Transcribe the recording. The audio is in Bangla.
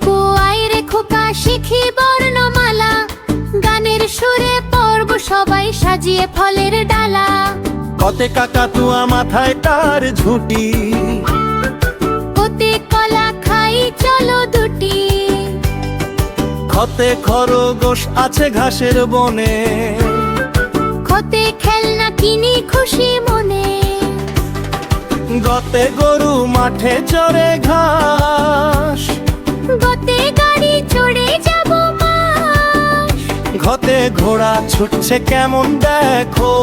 খোকো আইরে খোকা শিখি বর্ণমালা। গানের সুরে পর্ব সবাই সাজিয়ে ফলের ডালা। কতে কাকাতুয়া মাথায় তার ঝুঁটি। কতে কলা খাই চলো দুটি। খতে খরগোশ আছে ঘাসের বনে। খতে খেলনা কিনি খুশি মনে। গতে গরু মাঠে চরে ঘা ঘতে ঘোড়া ছুটছে কেমন দেখো?